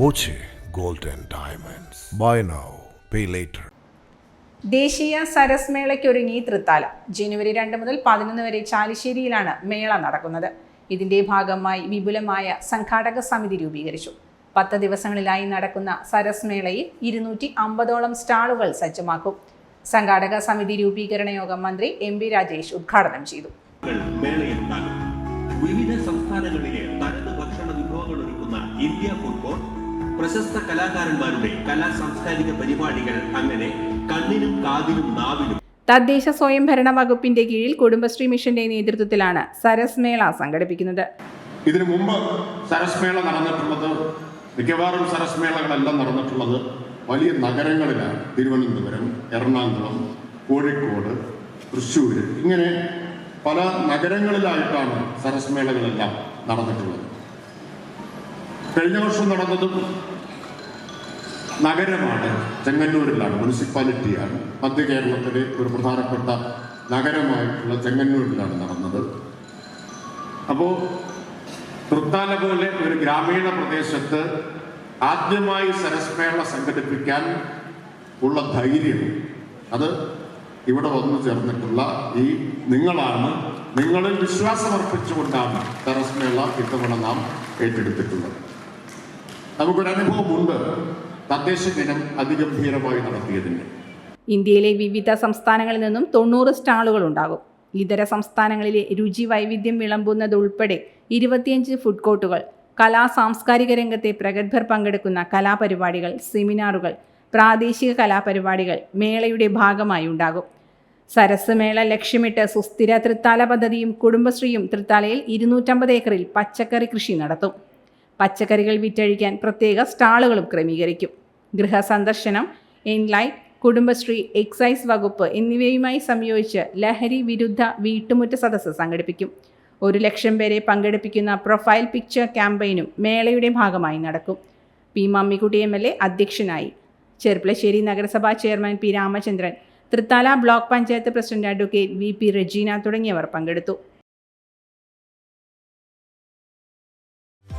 Boche gold and diamonds. Buy now pay later. ദേശീയ സരസ് മേളയ്ക്കൊരുങ്ങി തൃത്താല. ജനുവരി രണ്ട് മുതൽ പതിനൊന്ന് വരെ ചാലിശ്ശേരിയിലാണ് മേള നടക്കുന്നത്. ഇതിന്റെ ഭാഗമായി വിപുലമായ സംഘാടക സമിതി രൂപീകരിച്ചു. പത്ത് ദിവസങ്ങളിലായി നടക്കുന്ന സരസ് മേളയിൽ ഇരുന്നൂറ്റി അമ്പതോളം സ്റ്റാളുകൾ സജ്ജമാക്കും. സംഘാടക സമിതി രൂപീകരണ യോഗം മന്ത്രി എം പി രാജേഷ് ഉദ്ഘാടനം ചെയ്തു. വിവിധ സംസ്ഥാനങ്ങളിലെ തനത് ഭക്ഷണ വിഭവങ്ങൾ ഒരുക്കുന്ന ഇന്ത്യ ഫുഡ് കോർട്ട് പ്രശസ്ത കലാകാരന്മാരുടെ കലാ സാംസ്കാരിക പരിപാടികൾ അങ്ങനെ കണ്ണിനും കാതിനും നാവിനും. തദ്ദേശ സ്വയംഭരണ വകുപ്പിന്റെ കീഴിൽ കുടുംബശ്രീ മിഷന്റെ നേതൃത്വത്തിലാണ് സരസ്മേള സംഘടിപ്പിക്കുന്നത്. ഇതിനു മുമ്പ് സരസ്മേള നടന്നിട്ടുള്ളത് മിക്കവാറും സരസ് മേളകളെല്ലാം നടന്നിട്ടുള്ളത് വലിയ നഗരങ്ങളിലാണ്. തിരുവനന്തപുരം എറണാകുളം കോഴിക്കോട് തൃശ്ശൂർ ഇങ്ങനെ പല നഗരങ്ങളിലായിട്ടാണ് സരസ് മേളകളെല്ലാം നടന്നിട്ടുള്ളത്. കഴിഞ്ഞ വർഷം നടന്നതും നഗരമാണ് ചെങ്ങന്നൂരിലാണ് മുനിസിപ്പാലിറ്റിയാണ്. മധ്യ കേരളത്തിലെ ഒരു പ്രധാനപ്പെട്ട നഗരമായിട്ടുള്ള ചെങ്ങന്നൂരിലാണ് നടന്നത്. അപ്പോൾ തൃത്താല പോലെ ഒരു ഗ്രാമീണ പ്രദേശത്ത് ആദ്യമായി സരസ്മേള സംഘടിപ്പിക്കാൻ ഉള്ള ധൈര്യം അത് ഇവിടെ വന്നു ചേർന്നിട്ടുള്ള ഈ നിങ്ങളാണ്. നിങ്ങളിൽ വിശ്വാസമർപ്പിച്ചുകൊണ്ടാണ് സരസ്മേള ഇത്തവണ നാം ഏറ്റെടുത്തിട്ടുള്ളത്. നമുക്കൊരു അനുഭവമുണ്ട് തദ്ദേശ ദിനം അതിഗംഭീരമായി നടത്തിയതിന്. ഇന്ത്യയിലെ വിവിധ സംസ്ഥാനങ്ങളിൽ നിന്നും തൊണ്ണൂറ് സ്റ്റാളുകൾ ഉണ്ടാകും. ഇതര സംസ്ഥാനങ്ങളിലെ രുചി വൈവിധ്യം വിളമ്പുന്നതുൾപ്പെടെ ഇരുപത്തിയഞ്ച് ഫുഡ് കോർട്ടുകൾ കലാ സാംസ്കാരിക രംഗത്തെ പ്രഗത്ഭർ പങ്കെടുക്കുന്ന കലാപരിപാടികൾ സെമിനാറുകൾ പ്രാദേശിക കലാപരിപാടികൾ മേളയുടെ ഭാഗമായി ഉണ്ടാകും. സരസ് മേള ലക്ഷ്യമിട്ട് സുസ്ഥിര തൃത്താല പദ്ധതിയും കുടുംബശ്രീയും തൃത്താലയിൽ ഇരുന്നൂറ്റമ്പത് ഏക്കറിൽ പച്ചക്കറി കൃഷി നടത്തും. പച്ചക്കറികൾ വിറ്റഴിക്കാൻ പ്രത്യേക സ്റ്റാളുകളും ക്രമീകരിക്കും. ഗൃഹസന്ദർശനം എൻലൈ കുടുംബശ്രീ എക്സൈസ് വകുപ്പ് എന്നിവയുമായി സംയോജിച്ച് ലഹരി വിരുദ്ധ വീട്ടുമുറ്റ സദസ്സ് സംഘടിപ്പിക്കും. ഒരു ലക്ഷം പേരെ പങ്കെടുപ്പിക്കുന്ന പ്രൊഫൈൽ പിക്ചർ ക്യാമ്പയിനും മേളയുടെ ഭാഗമായി നടക്കും. P Mammikutty M L A അധ്യക്ഷനായി. ചെർപ്പളശ്ശേരി നഗരസഭാ chairman P Ramachandran Thrithala block panchayat president advocate V P Regina തുടങ്ങിയവർ പങ്കെടുത്തു.